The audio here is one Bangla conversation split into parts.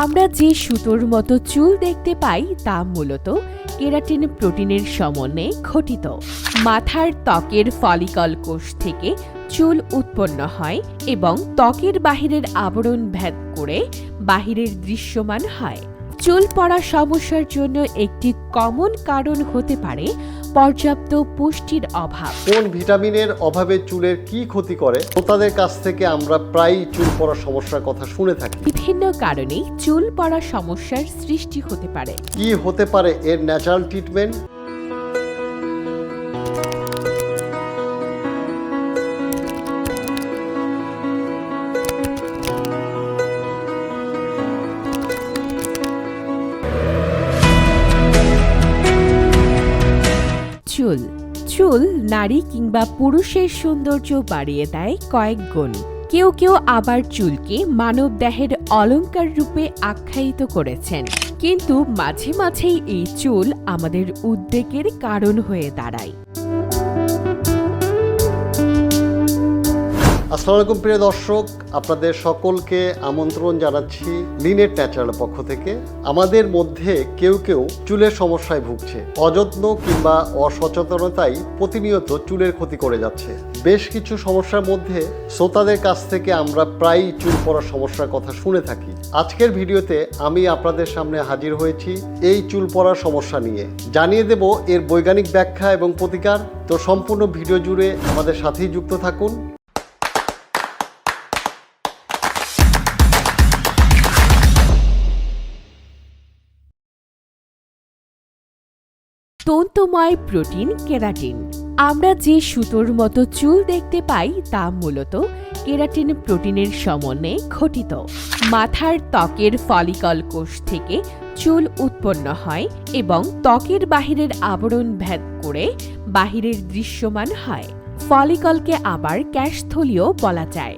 আমরা যে সুতোর মতো চুল দেখতে পাই তা মূলত কেরাটিন প্রোটিনের সমন্বয়ে ঘটিত। মাথার ত্বকের ফলিকল কোষ থেকে চুল উৎপন্ন হয় এবং ত্বকের বাহিরের আবরণ ভেদ করে বাহিরের দৃশ্যমান হয়। চুল পড়া সমস্যার জন্য একটি কমন কারণ হতে পারে পর্যাপ্ত পুষ্টির অভাব। কোন ভিটামিনের অভাবে চুলের কি ক্ষতি করে? তাদের কাছ থেকে আমরা প্রায়ই চুল পড়ার সমস্যার কথা শুনে থাকি। বিভিন্ন কারণে চুল পড়া সমস্যার সৃষ্টি হতে পারে। কি হতে পারে এর ন্যাচারাল ট্রিটমেন্ট চুল নারী কিংবা পুরুষের সৌন্দর্য বাড়িয়ে দেয় কয়েক গুণ। কেউ কেউ আবার চুলকে মানব দেহের অলঙ্কার রূপে আখ্যায়িত করেছেন। কিন্তু মাঝে মাঝেই এই চুল আমাদের উদ্বেগের কারণ হয়ে দাঁড়ায়। আসসালামু আলাইকুম, প্রিয় দর্শক। আপনাদের সকলকে আমন্ত্রণ জানাচ্ছি লিনের ন্যাচারাল পক্ষ থেকে। আমাদের মধ্যে কেউ কেউ চুলের সমস্যায় ভুগছে। অযত্ন কিংবা অসচেতনতাই প্রতিনিয়ত চুলের ক্ষতি করে যাচ্ছে। বেশ কিছু সমস্যার মধ্যে শ্রোতাদের কাছ থেকে আমরা প্রায়ই চুল পড়ার সমস্যার কথা শুনে থাকি। আজকের ভিডিওতে আমি আপনাদের সামনে হাজির হয়েছি এই চুল পড়ার সমস্যা নিয়ে। জানিয়ে দেব এর বৈজ্ঞানিক ব্যাখ্যা এবং প্রতিকার। তো সম্পূর্ণ ভিডিও জুড়ে আমাদের সাথেই যুক্ত থাকুন। তন্তুময় প্রোটিন কেরাটিন। আমরা যে সুতোর মতো চুল দেখতে পাই, তা মূলত কেরাটিন প্রোটিনের সমন্বয়ে ঘটিত মাথার ত্বকের ফলিকল কোষ থেকে চুল উৎপন্ন হয় এবং ত্বকের বাহিরের আবরণ ভেদ করে বাহিরের দৃশ্যমান হয়। ফলিকলকে আবার ক্যাশথলিও বলা যায়।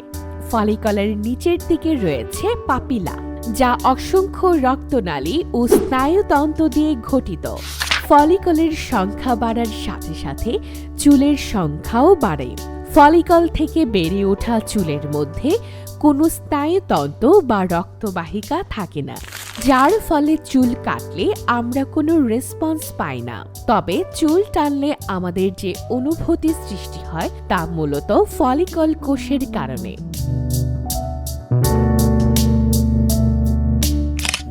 ফলিকলের নিচের দিকে রয়েছে পাপিলা, যা অসংখ্য রক্তনালী ও স্নায়ুতন্ত্র দিয়ে গঠিত। ফলিকলের সংখ্যা বাড়ার সাথে সাথে চুলের সংখ্যাও বাড়ে। ফলিকল থেকে বেড়ে ওঠা চুলের মধ্যে কোনো স্নায়ুতন্ত্র বা রক্তবাহিকা থাকে না, যার ফলে চুল কাটলে আমরা কোনো রেসপন্স পাই না। তবে চুল টানলে আমাদের যে অনুভূতি সৃষ্টি হয় তা মূলত ফলিকল কোষের কারণে।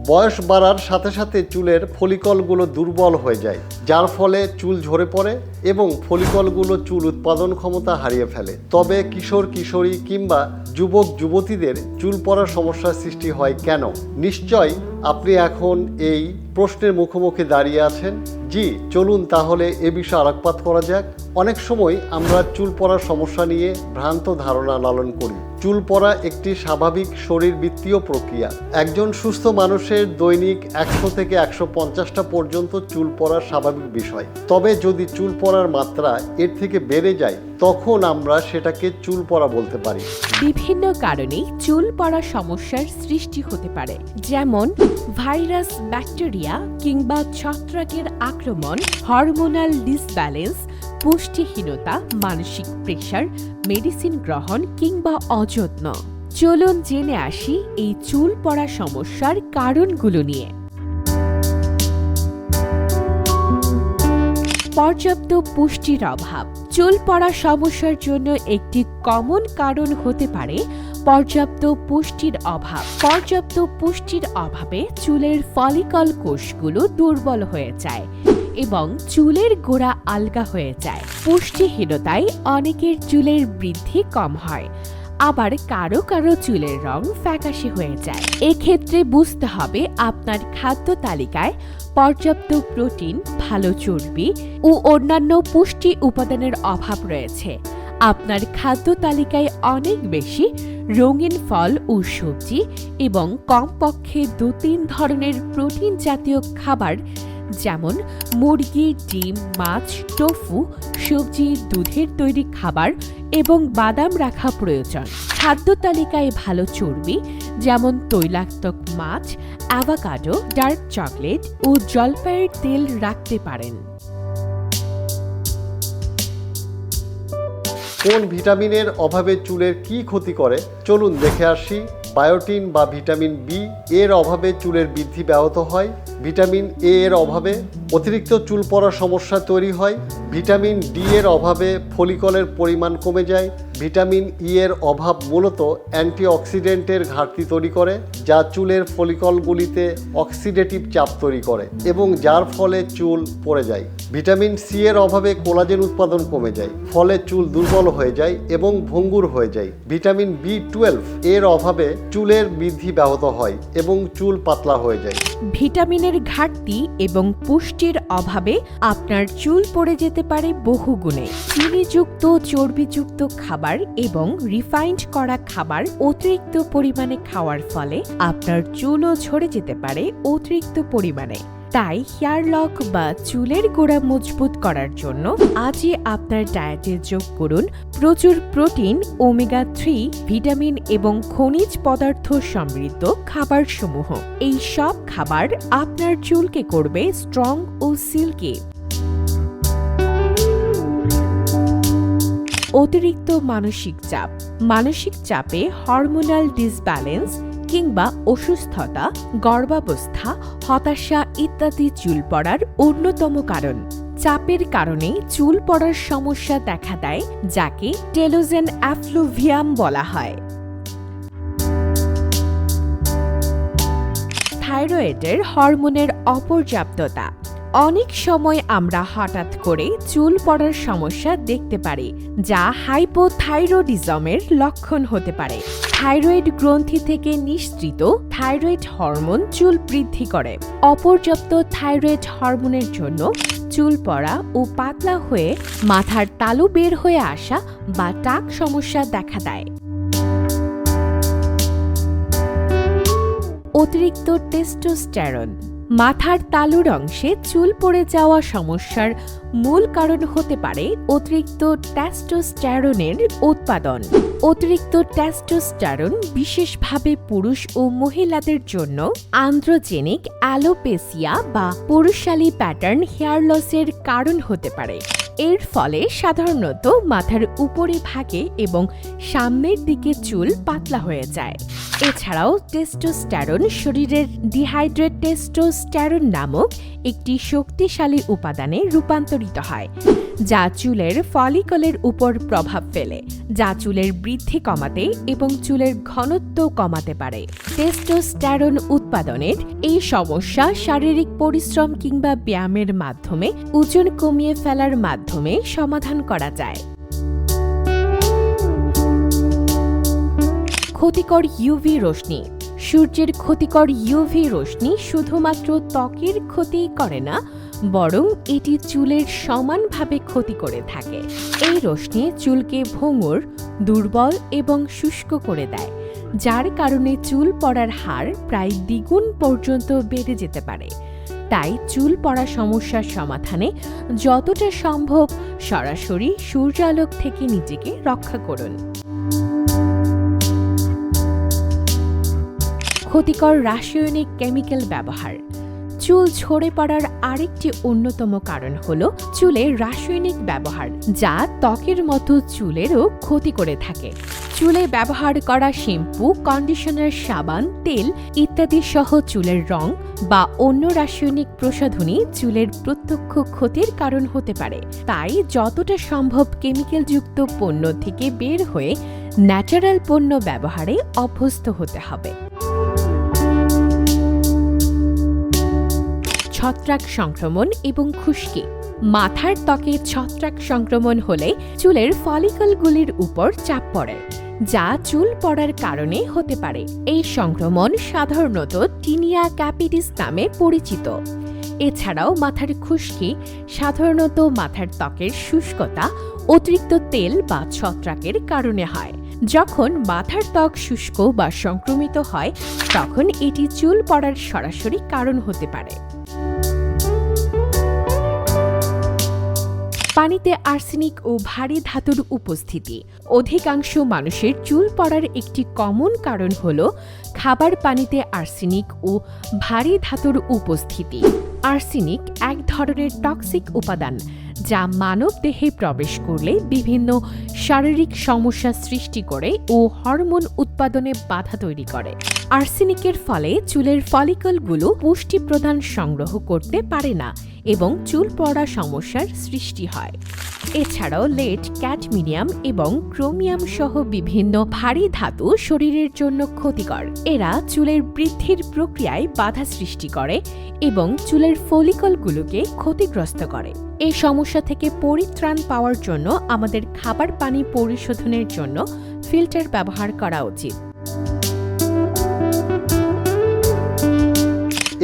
বয়স বাড়ার সাথে সাথে চুলের ফলিকলগুলো দুর্বল হয়ে যায়, যার ফলে চুল ঝরে পড়ে এবং ফলিকলগুলো চুল উৎপাদন ক্ষমতা হারিয়ে ফেলে। তবে কিশোর কিশোরী কিংবা যুবক যুবতীদের চুল পড়ার সমস্যার সৃষ্টি হয় কেন? নিশ্চয় আপনি এখন এই প্রশ্নের মুখোমুখি দাঁড়িয়ে আছেন? জি, চলুন তাহলে এ বিষয়ে আলোকপাত করা যাক। অনেক সময় আমরা চুল পড়ার সমস্যা নিয়ে ভ্রান্ত ধারণা লালন করি। চুল পড়া একটি স্বাভাবিক শরীরবৃত্তীয় প্রক্রিয়া। একজন সুস্থ মানুষের দৈনিক একশো থেকে একশো পঞ্চাশটা পর্যন্ত চুল পড়া স্বাভাবিক বিষয়। তবে যদি চুল পড়ার মাত্রা এর থেকে বেড়ে যায়, তখন আমরা সেটাকে চুল পড়া বলতে পারি। বিভিন্ন কারণে চুল পড়া সমস্যার সৃষ্টি হতে পারে। যেমন, ভাইরাস, ব্যাকটেরিয়া কিংবা ছত্রাকের আক্রমণ, হরমোনাল ডিসব্যালেন্স পুষ্টিহীনতা, মানসিক প্রেশার, মেডিসিন গ্রহণ কিংবা অযত্ন। চলুন জেনে আসি এই চুল পড়া সমস্যার কারণগুলো নিয়ে। পর্যাপ্ত পুষ্টির অভাব। চুল পড়া সমস্যার জন্য একটি কমন কারণ হতে পারে পর্যাপ্ত পুষ্টির অভাব। পর্যাপ্ত পুষ্টির অভাবে চুলের ফলিকল কোষগুলো দুর্বল হয়ে যায়। এবং চুলের গোড়া আলগা হয়ে যায়। পুষ্টিহীনতায় অনেকের চুলের বৃদ্ধি কম হয়, আবার কারও কারও চুলের রং ফ্যাকাশে হয়ে যায়। এক্ষেত্রে বুঝতে হবে আপনার খাদ্য তালিকায় পর্যাপ্ত প্রোটিন, ভালো চর্বি ও অন্যান্য পুষ্টি উপাদানের অভাব রয়েছে। আপনার খাদ্য তালিকায় অনেক বেশি রঙিন ফল ও সবজি এবং কমপক্ষে দু তিন ধরনের প্রোটিন জাতীয় খাবার যেমন মুরগি, ডিম, মাছ, টোফু, সবজি, দুধের তৈরি খাবার এবং বাদাম রাখা প্রয়োজন। খাদ্য তালিকায় ভালো চর্বি, যেমন তৈলাক্তক মাছ, অ্যাভাকাডো, ডার্ক চকলেট ও জলপাইয়ের তেল রাখতে পারেন। কোন ভিটামিনের অভাবে চুলের কি ক্ষতি করে? চলুন দেখে আসি বায়োটিন বা ভিটামিন বি এর অভাবে চুলের বৃদ্ধি ব্যাহত হয়। ভিটামিন এ এর অভাবে অতিরিক্ত চুল পড়ার সমস্যা তৈরি হয়। ভিটামিন ডি এর অভাবে ফলিকলের পরিমাণ কমে যায়। ভিটামিন ই এর অভাব মূলত অ্যান্টিঅক্সিডেন্টের ঘাটতি তৈরি করে, যা চুলের ফলিকলগুলিতে অক্সিডেটিভ চাপ তৈরি করে এবং যার ফলে চুল পড়ে যায়। ভিটামিন সি এর অভাবে কোলাজেন উৎপাদন কমে যায়, ফলে চুল দুর্বল হয়ে যায় এবং ভঙ্গুর হয়ে যায়। ভিটামিন বি টুয়েলভ এর অভাবে চুলের বৃদ্ধি ব্যাহত হয় এবং চুল পাতলা হয়ে যায়। ভিটামিনের ঘাটতি এবং পুষ্টির অভাবে আপনার চুল পড়ে যেতে পারে বহুগুণে। চিনিযুক্ত, চর্বিযুক্ত খাবার এবং রিফাইন্ড করা খাবার অতিরিক্ত পরিমাণে খাওয়ার ফলে আপনার চুলও ঝরে যেতে পারে অতিরিক্ত পরিমাণে। তাই হেয়ার লক বা চুলের গোড়া মজবুত করার জন্য আজই আপনার ডায়েটে যোগ করুন প্রচুর প্রোটিন ওমেগা থ্রি ভিটামিন এবং খনিজ পদার্থ সমৃদ্ধ খাবারসমূহ। এই সব খাবার আপনার চুলকে করবে স্ট্রং ও সিল্কি অতিরিক্ত মানসিক চাপ, মানসিক চাপে হরমোনাল ডিসব্যালেন্স কিংবা অসুস্থতা, গর্ভাবস্থা, হতাশা ইত্যাদি চুল পড়ার অন্যতম কারণ। চাপের কারণে চুল পড়ার সমস্যা দেখা দেয়, যাকে টেলোজেন অ্যাফ্লুভিয়াম বলা হয়। থাইরয়েডের হরমোনের অপর্যাপ্ততা অনেক সময় আমরা হঠাৎ করে চুল পড়ার সমস্যা দেখতে পারি, যা হাইপোথাইরয়েডিজমের লক্ষণ হতে পারে। থাইরয়েড গ্রন্থি থেকে নিঃসৃত থাইরয়েড হরমোন চুল বৃদ্ধি করে। অপর্যাপ্ত থাইরয়েড হরমোনের জন্য চুল পড়া ও পাতলা হয়ে মাথার তালু বের হয়ে আসা বা টাক সমস্যা দেখা দেয়। অতিরিক্ত টেস্টোস্টেরন মাথার তালুর অংশে চুল পড়ে যাওয়া সমস্যার মূল কারণ হতে পারে অতিরিক্ত ট্যাস্টোস্টারনের উৎপাদন। অতিরিক্ত ট্যাস্টোস্টারন বিশেষভাবে পুরুষ ও মহিলাদের জন্য আন্দ্রোজেনিক অ্যালোপেসিয়া বা পুরুষালী প্যাটার্ন হেয়ার লসের কারণ হতে পারে। এর ফলে সাধারণত মাথার উপরে ভাগে এবং সামনের দিকে চুল পাতলা হয়ে যায়। এছাড়াও টেস্টোস্টেরন শরীরের ডিহাইড্রেট টেস্টোস্টেরন নামক একটি শক্তিশালী উপাদানে রূপান্তরিত হয়। যা চুলের ফলিকলের উপর প্রভাব ফেলে, যা চুলের বৃদ্ধি কমাতে এবং চুলের ঘনত্ব কমাতে পারে। টেস্টোস্টেরন উৎপাদনের এই সমস্যা শারীরিক পরিশ্রম কিংবা ব্যায়ামের মাধ্যমে ওজন কমিয়ে ফেলার মাধ্যমে সমাধান করা যায়। ক্ষতিকর ইউভি রশ্মি। সূর্যের ক্ষতিকর ইউভি রশ্মি শুধুমাত্র ত্বকের ক্ষতি করে না বরং এটি চুলের সমানভাবে ক্ষতি করে থাকে। এই রশ্মি চুলকে ভঙ্গুর, দুর্বল এবং শুষ্ক করে দেয়, যার কারণে চুল পড়ার হার প্রায় দ্বিগুণ পর্যন্ত বেড়ে যেতে পারে। তাই চুল পড়া সমস্যার সমাধানে যতটা সম্ভব সরাসরি সূর্যালোক থেকে নিজেকে রক্ষা করুন। ক্ষতিকর রাসায়নিক কেমিক্যাল ব্যবহার চুল ঝরে পড়ার আরেকটি অন্যতম কারণ হল চুলে রাসায়নিক ব্যবহার, যা ত্বকের মতো চুলেরও ক্ষতি করে থাকে। চুলে ব্যবহার করা শ্যাম্পু, কন্ডিশনার, সাবান, তেল ইত্যাদি সহ চুলের রং বা অন্য রাসায়নিক প্রসাধনী চুলের প্রত্যক্ষ ক্ষতির কারণ হতে পারে। তাই যতটা সম্ভব কেমিক্যালযুক্ত পণ্য থেকে বের হয়ে ন্যাচারাল পণ্য ব্যবহারে অভ্যস্ত হতে হবে। ছত্রাক সংক্রমণ এবং খুশকি। মাথার ত্বকে ছত্রাক সংক্রমণ হলে চুলের ফলিকলগুলির উপর চাপ পড়ে, যা চুল পড়ার কারণে হতে পারে। এই সংক্রমণ সাধারণত টিনিয়া ক্যাপিটিস নামে পরিচিত। এছাড়াও মাথার খুশকি, সাধারণত মাথার ত্বকের শুষ্কতা, অতিরিক্ত তেল বা ছত্রাকের কারণে হয়। যখন মাথার ত্বক শুষ্ক বা সংক্রমিত হয়, তখন এটি চুল পড়ার সরাসরি কারণ হতে পারে। পানিতে আর্সেনিক ও ভারী ধাতুর উপস্থিতি। অধিকাংশ মানুষের চুল পড়ার একটি কমন কারণ হল খাবার পানিতে আর্সেনিক ও ভারী ধাতুর উপস্থিতি। আর্সেনিক এক ধরনের টক্সিক উপাদান যা মানব দেহে প্রবেশ করলে বিভিন্ন শারীরিক সমস্যা সৃষ্টি করে ও হরমোন উৎপাদনে বাধা তৈরি করে। আর্সেনিকের ফলে চুলের ফলিকলগুলো পুষ্টি প্রদান সংগ্রহ করতে পারে না। এবং চুল পড়া সমস্যার সৃষ্টি হয়। এছাড়াও লেট ক্যাডমিনিয়াম এবং ক্রোমিয়াম সহ বিভিন্ন ভারী ধাতু শরীরের জন্য ক্ষতিকর। এরা চুলের বৃদ্ধির প্রক্রিয়ায় বাধা সৃষ্টি করে এবং চুলের ফলিকলগুলোকে ক্ষতিগ্রস্ত করে। এই সমস্যা থেকে পরিত্রাণ পাওয়ার জন্য আমাদের খাবার পানি পরিশোধনের জন্য ফিল্টার ব্যবহার করা উচিত।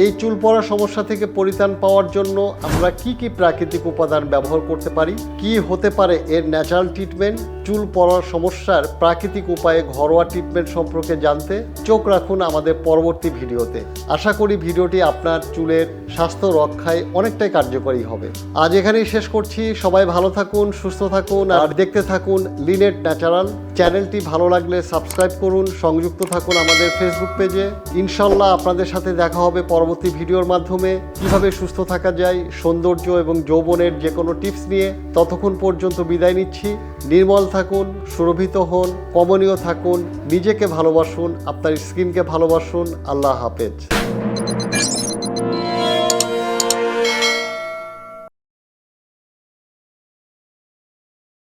এই চুল পড়া সমস্যা থেকে পরিত্রাণ পাওয়ার জন্য আমরা কি কি প্রাকৃতিক উপাদান ব্যবহার করতে পারি? কি হতে পারে এর ন্যাচারাল ট্রিটমেন্ট চুল পড়ার সমস্যার প্রাকৃতিক উপায়ে ঘরোয়া ট্রিটমেন্ট সম্পর্কে জানতে চোখ রাখুন আমাদের পরবর্তী ভিডিওতে। আশা করি ভিডিওটি আপনার চুলের স্বাস্থ্য রক্ষায় অনেকটাই কার্যকরী হবে। আজ এখানেই শেষ করছি। সবাই ভালো থাকুন, সুস্থ থাকুন, আর দেখতে থাকুন লিনেট ন্যাচারাল চ্যানেলটি ভালো লাগলে সাবস্ক্রাইব করুন, সংযুক্ত থাকুন আমাদের ফেসবুক পেজে ইনশাল্লাহ আপনাদের সাথে দেখা হবে পরবর্তী ভিডিওর মাধ্যমে। কীভাবে সুস্থ থাকা যায়, সৌন্দর্য এবং যৌবনের যে কোনো টিপস নিয়ে ততক্ষণ পর্যন্ত বিদায় নিচ্ছি। নির্মল থাকুন সুরভিত হন কমনীয় থাকুন নিজেকে ভালোবাসুন আপনার স্কিনকে ভালোবাসুন আল্লাহ হাফেজ।